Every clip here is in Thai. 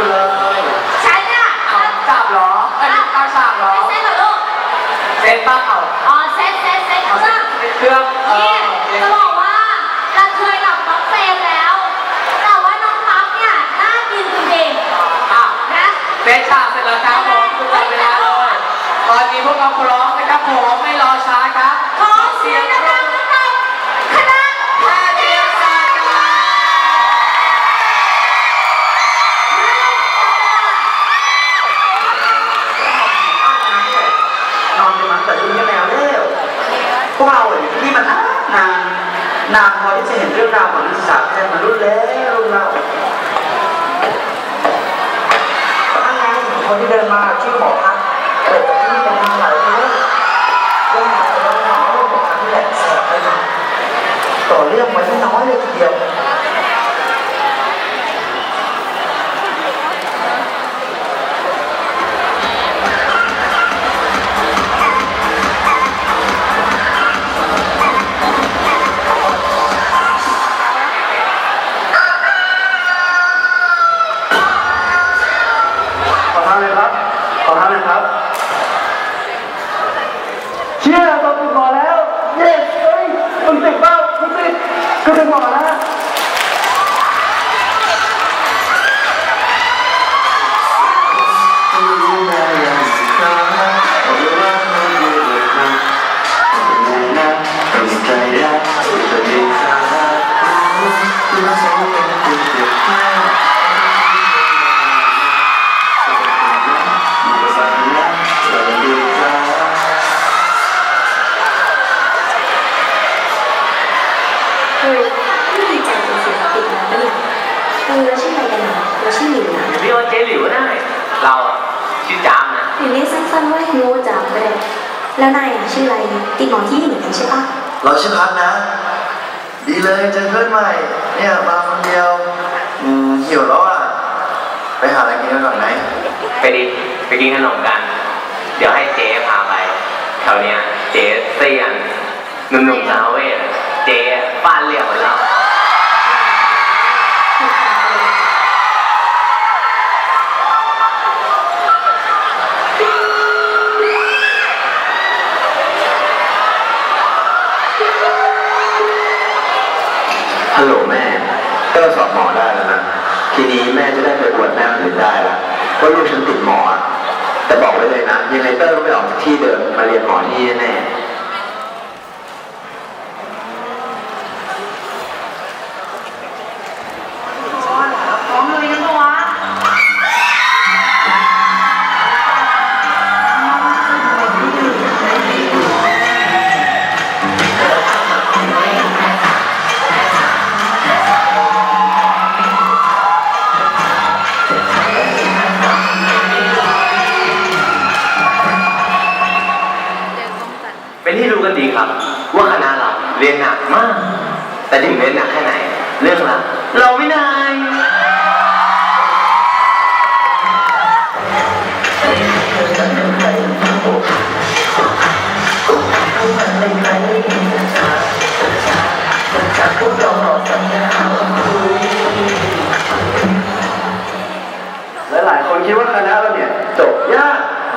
อยู่เลยฉันเนี่ยเอาจับเหรอเอ้ยเอาฉากเหรอไม่เซ็ตเหรอลูกเซ็ตป้าเอาอ๋อเซ็ตเซ็ตเซ็ตเอาเคเซ็รื่อตงเครื่องเออนี่เซ็ตจะบอกว่าเราเคยกับน้องเฟรมแล้ว แต่ว่าน้องปั๊บเนี่ยน่ากินจริงอะๆนะเซ็ตฉากเสร็จแล้วครับผมทุกคนเวลาเลยตอนนี้พวกเราพร้อมนะครับผมไม่รอช้าครับ ขอเสียงดังๆให้กับคณะ แพทยศาสตร์ครับ นอนเป็นมันแต่คุณก็แมวเร็วพวกเราอยู่ที่นี่มันนานนานนานพอที่จะเห็นเรื่องราวของนักศึกษาแพทย์มารุ่นแล้วรุ่นเราถ้าไงคนที่เดินมาชื่อหมอพักเปิดจากที่นี่เป็นทางหลายเรื่องเรื่องงานเรื่องหมอเรื่องหมอพักนี่แหละแสบเลยนะ ต่อเรื่องไว้ไม่น้อยเลย ชื่อจามนะหรือเรียกสั้นๆว่าฮิวจามก็ได้แล้วนายอะชื่ออะไรติดหมอที่นี่เหมือนกันใช่ปะเราชื่อพัดนะ ดีเลยเจอเพื่อนใหม่ เนี่ยมาคนเดียว อืมหิวแล้วอะ ไปหาอะไรกินกันก่อนไหมไปดิไปกินขนมกัน เดี๋ยวให้เจ๊พาไปแถวเนี้ยเจ๊เซียนหนุ่มๆสาวเวท อร์สอบหมอได้แล้วนะทีนี้แม่จะได้ไปอวดแม่คนอื่นได้ละว่าลูกฉันติดหมออะแต่บอกไว้เลยนะยังไงเตอร์ก็ไม่ออกจากที่เดิมมาเรียนหมอที่แน่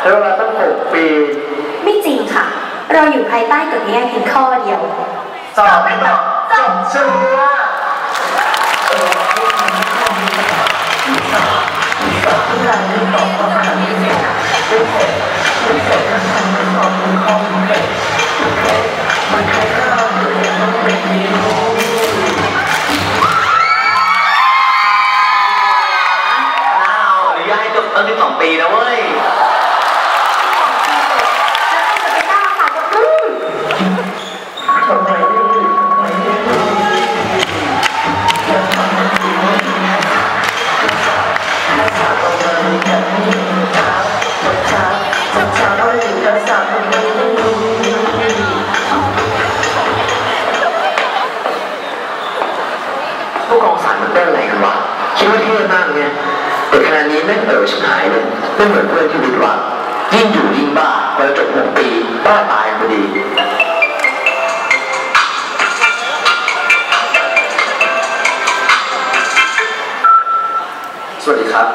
ใช้เวลาตั้งหกปี ไม่จริงค่ะ เราอยู่ภายใต้กฎเนี้ยเพียงข้อเดียว สอบไม่ตกจบชัวร์ ไม่เหมือนเพื่อนที่วิทย์วัดยิ่งอยู่ยิ่งบ้าพอจบหกปีบ้าตายพอดีสวัสดีครับ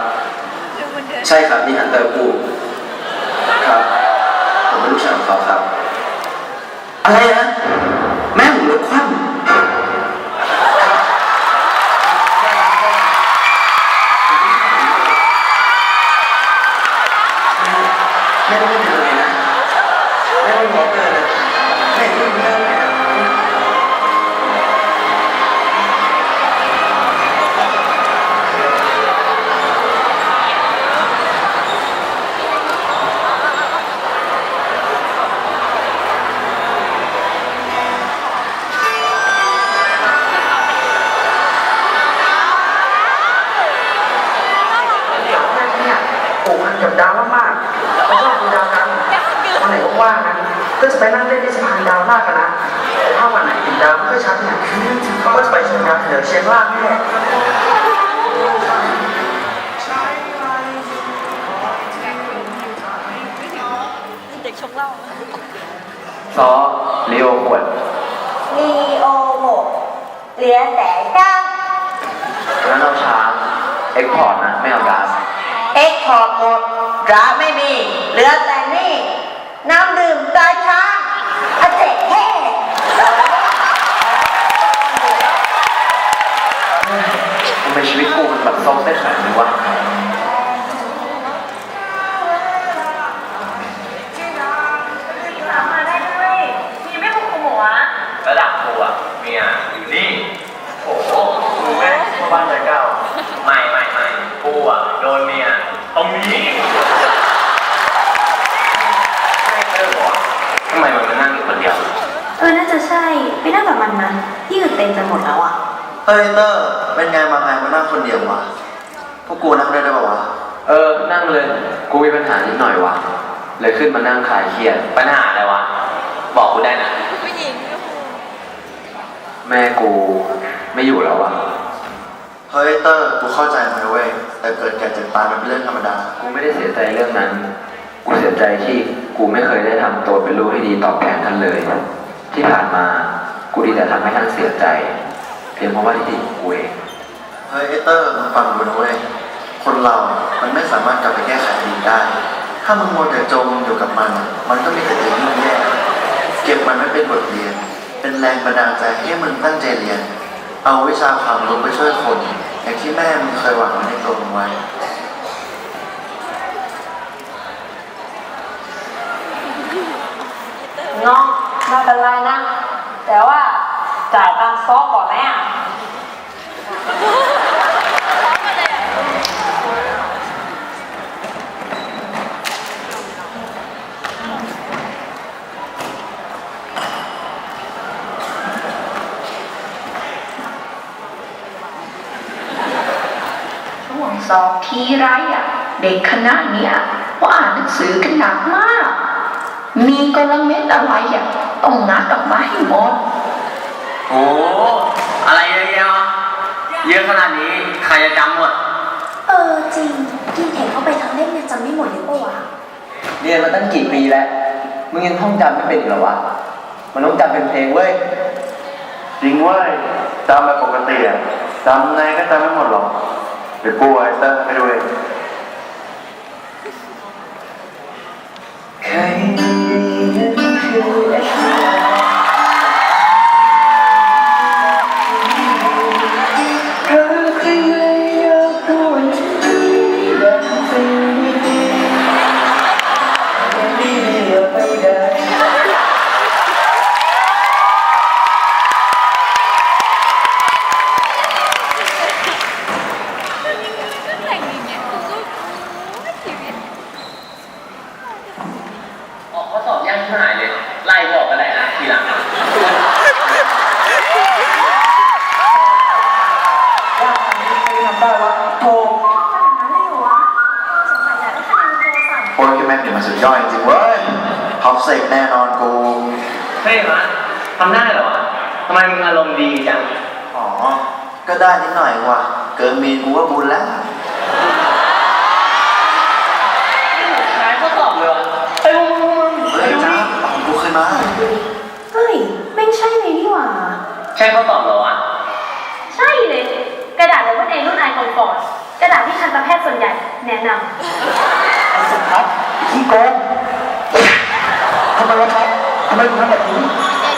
ใช่ครับนี่ฮันเตอร์พูครับ ผมเป็นลูกชายของเขาครับ อะไรนะ ถ้าวันไหนเห็นดาวไม่ค่อยชัดเนี่ยก็จะไปชมดาวแถวเชียงรากนี่แหละซอเรียวขวดลีโอหมกเหลือแต่ก้างแล้วเราช้างเอ็กพอร์ตนะไม่เอาก๊าซเอ็กพอร์ตหมดร้าไม่มี เหลือแต่นี่ น้ำดื่มตาช้าง ทำไมชีวิตกูมันแบบซอกได้ขนาดนี้วะมาได้ด้วยมีไม่บุกหัวระดับกูอะเมียอยู่นี่โอ้โหกูแม่งเข้าบ้านเลยเก้าไม่ไม่ไม่กูอะโดนเมียตรงนี้ไม่เจอหรอทำไมมันมานั่งอยู่คนเดียว เออ น่าจะใช่ ไปนั่งกับมันนะที่อื่นเต็มไปหมดแล้วอะ เฮ้ยเตอร์เป็นไงมาไงมานั่งคนเดียววะพวกกูนั่งได้ด้วยปะวะเออ นั่งเลย กูมีปัญหานิดหน่อยวะเลยขึ้นมานั่งคลายเครียด ปัญหาอะไรวะ บอกกูได้นะแม่กูไม่อยู่แล้ววะเฮ้ยเตอร์กูเข้าใจมันนะเว้ยแต่เกิดแก่เจ็บตายมันเป็นเรื่องธรรมดา กูไม่ได้เสียใจเรื่องนั้น กูเสียใจที่กูไม่เคยได้ทำตัวเป็นลูกให้ดีตอบแทนท่านเลย ที่ผ่านมา กูดีแต่ทำให้ท่านเสียใจ เพียงเพราะว่าที่ดีของกูเองเฮ้ยไอเตอร์มึงฟังกูนะเว้ยคนเรา มันไม่สามารถกลับไปแก้ไขอดีตได้ ถ้ามึงมัวแต่จมอยู่กับมัน มันก็มีแต่จะยิ่งแย่เก็บมันไว้เป็นบทเรียน เป็นแรงบันดาลใจให้มึงตั้งใจเรียน เอาวิชาความรู้ไปช่วยคน อย่างที่แม่มึงเคยหวังไว้ในตัวมึงไว้น้องไม่เป็นไรนะ แต่ว่าจ่ายตังค์ซอก่อนไหม สอบทีไรอะ เด็กคณะเนี้ยว่าอ่านหนังสือกันหนักมาก มีกลเม็ดอะไรอะต้องนัดออกมาให้หมด โอ้อะไรเยอะแยะวะเยอะขนาดนี้ใครจะจำหมด เออจริงกินเห็นเข้าไปทั้งเล่มเนี่ยจำไม่หมดเลยปะวะเรียนมาตั้งกี่ปีแล้ว มึงยังท่องจำไม่เป็นอีกเหรอวะ มันต้องจำเป็นเพลงเว้ย จริงเว้ยจำแบบปกติอะจำไงก็จำไม่หมดหรอก เดี๋ยว ไมมึงทำแบบนี้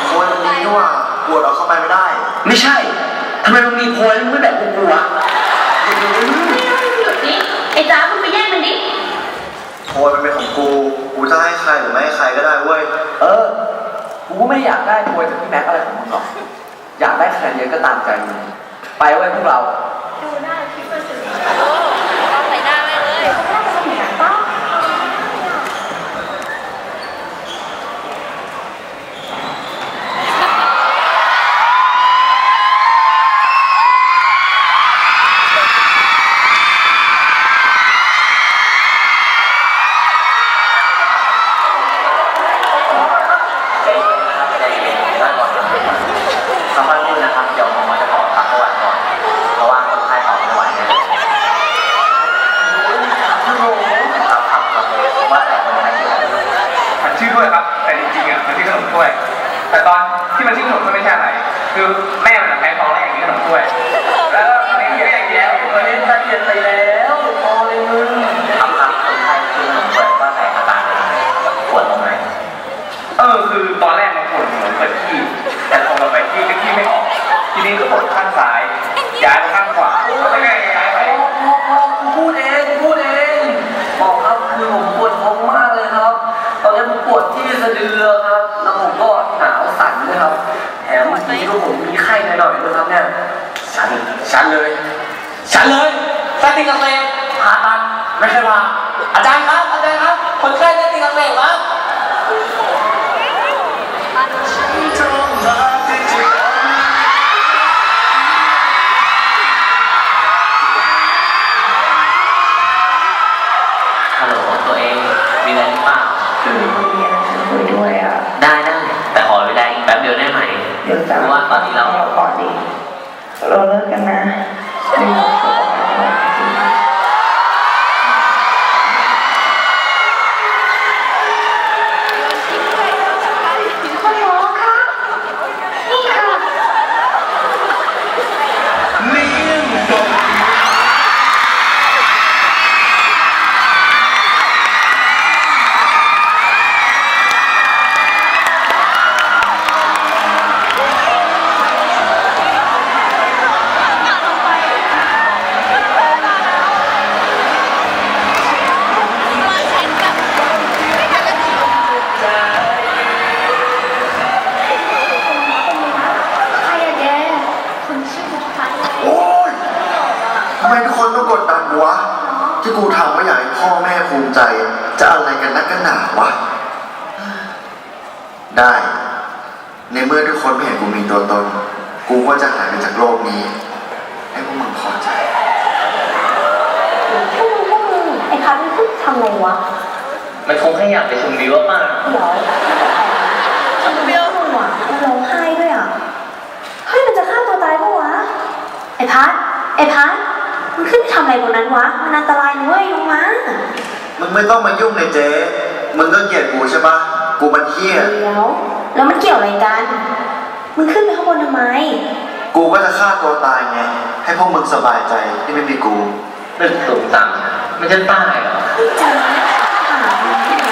โวยมันมีนี่หว่าปวดเอาเข้าไปไม่ได้ ไม่ใช่ทำไมมึงมีโพยแล้วมึงไม่แบบกูกูวะำหยุดดิไอ้จ้ามึงไปแย่งมันดิโวยมันเป็นของกู กูจะให้ใครหรือไม่ให้ใครก็ได้เว้ย เออ กูก็ไม่อยากได้โพยจากพี่แม็กอะไรของมึงหรอก อยากได้คะแนนเยอะก็ตามใจมึง ไปไว้พวกเรา ดูหน้าคลิปมันถึงใส่หน้าแม่เลยเขาไม่น่าจะสนิทกันป่ะ เขาค่อยพูดนะครับ เดี๋ยวหมอจะขอพักประวัติก่อน เพราะว่าคนไข้ต่อไม่ไหวแน่ครับครับครับว่าแต่คนไข้ชื่ออะไร มันชื่อถ้วยครับ แต่จริงๆอะมันชื่อขนมถ้วย แต่ตอนที่มันชื่อขนมถ้วยไม่ใช่อะไร คือแม่มันแพ้ท้องแล้วอย่างนี้ขนมถ้วย แล้วก็เลี้ยงเลี้ยงอย่างเดียวเล่นตะเกียบไปแล้วพอเลยมึงครับครับคนไข้ชื่อขนมถ้วยว่าแต่อากรเป็นยังไงปวดตรงไหนเออคือตอนแรกมันปวดเหมือนปวดขี้แต่พอเราไปขี้ก็ขี้ไม่ออก ทีนี้ก็ปวดข้างซ้ายไปข้างขวาแล้วก็ย้ายไป พอพอกูพูดเองกูพูดเองบอกครับคือผมปวดท้องมากเลยครับ ตอนนี้ผมปวดที่สะดือครับ แล้วผมก็หนาวสั่นด้วยครับ แถมเมื่อกี้ก็ผมมีไข้หน่อยๆด้วยครับเนี่ย ฉันเลย ฉันเลยแค่ติงกาแฟผ่าตัดไม่ใช่ว่าอาจารย์ครับ อาจารย์ครับ คนไข้ได้ติงกาแฟครับ วะ ได้ ในเมื่อทุกคนไม่เห็นกูมีตัวตน กูก็จะหายไปจากโลกนี้ ให้พวกมึงพอใจพวกมึงพวกมึงไอ้พันมันพูดทำไงวะมันคงแค่อยากไปชมวิวว่าป้าเดี๋ยวทำไมมึงวะมันร้องไห้ด้วยอะ เฮ้ยมันจะฆ่าตัวตายปะวะ ไอ้พัดไอ้พัดมันขึ้นไปทำอะไรบนนั้นวะ มันอันตรายนะเว้ยลงมามึงไม่ต้องมายุ่งเลยเจ๊ มึงก็เกลียดกูใช่ปะกูมันเหี้ย เดี๋ยวแล้วมันเกี่ยวอะไรกัน มึงขึ้นไปข้างบนทำไม กูก็จะฆ่าตัวตายไง ให้พวกมึงสบายใจที่ไม่มีกูตึกสูงต่ำมันจะตายเหรอจริงถามมึงที่ไหน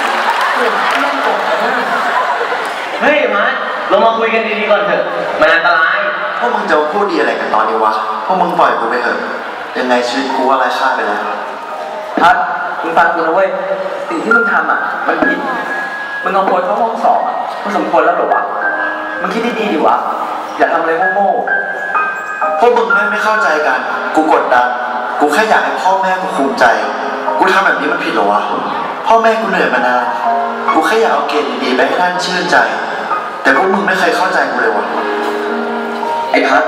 เหมือนเพื่อนผมอะเฮ้ยมาร์ทลงมาคุยกันดีๆก่อนเถอะ มันอันตราย พวกมึงจะมาพูดดีอะไรกันตอนนี้วะ พวกมึงปล่อยกูไปเถอะ ยังไงชีวิตกูอะไรค่าไปแล้วพัดมึงฟังกูนะเว้ย สิ่งที่มึงทำอะ มันผิด มึงเอาโพยเข้าห้องสอบอะมันสมควรแล้วเหรอวะ มึงคิดดีๆดิวะ อย่าทำอะไรโง่พวกมึงไม่ไม่เข้าใจกัน กูกดดัน กูแค่อยากให้พ่อแม่กูภูมิใจ กูทำแบบนี้มันผิดเหรอวะ พ่อแม่กูเหนื่อยมานาน กูแค่อยากเอาเกรดดีๆไปให้ท่านชื่นใจ แต่พวกมึงไม่เคยเข้าใจกูเลยวะๆไอ้พัด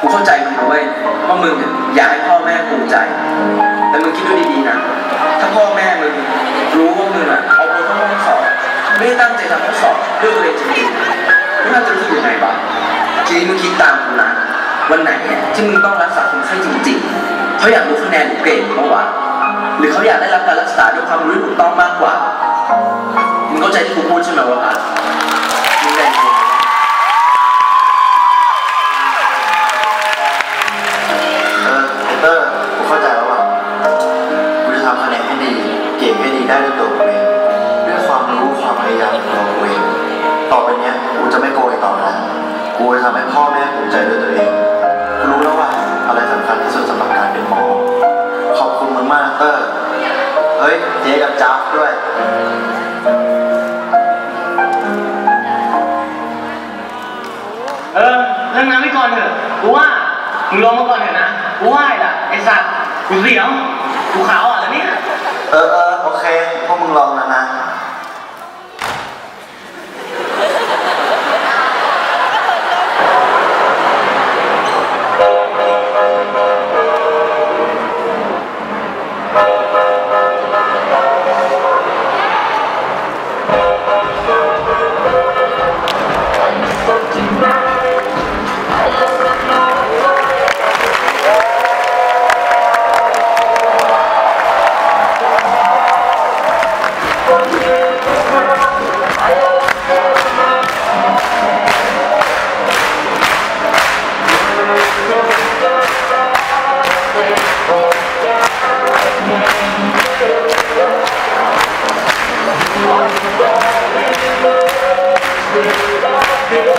กูเข้าใจมึงนะเว้ยว่ามึงเนี่ยอยากให้พ่อแม่ภูมิใจ แต่มึงคิดดูดีๆนะ ถ้าพ่อแม่มึง ไม่ได้ตั้งใจทำข้อสอบเรื่องเลยจริงๆมึงน่าจะรู้สึกยังไงบ้างจีนี้มึงคิดตามกูนะวันไหนเนี่ยที่มึงต้องรักษาคนไข้จริงๆเขาอยากรู้คะแนนหรือเกรดมึงบ้างวะหรือเขาอยากได้รับการรักษาด้วยความรู้ที่ถูกต้องมากกว่ามึงเข้าใจที่กูพูดใช่ไหมวะพัด กูจะทำให้พ่อแม่ภูมิใจด้วยตัวเองกูรู้แล้วว่าอะไรสำคัญที่สุดสำหรับการเป็นหมอ ขอบคุณมึงมากนะเตอร์เฮ้ยเจ๊กับจ๊าบด้วยเออเรื่องนั้นไม่ก่อนเถอะกูว่ามึงลงมาก่อนเถอะนะกูไหว้ละไอ้สัตว์กูเสียวกูขาวอะแล้วเนี่ย เออเออโอเค Spirit.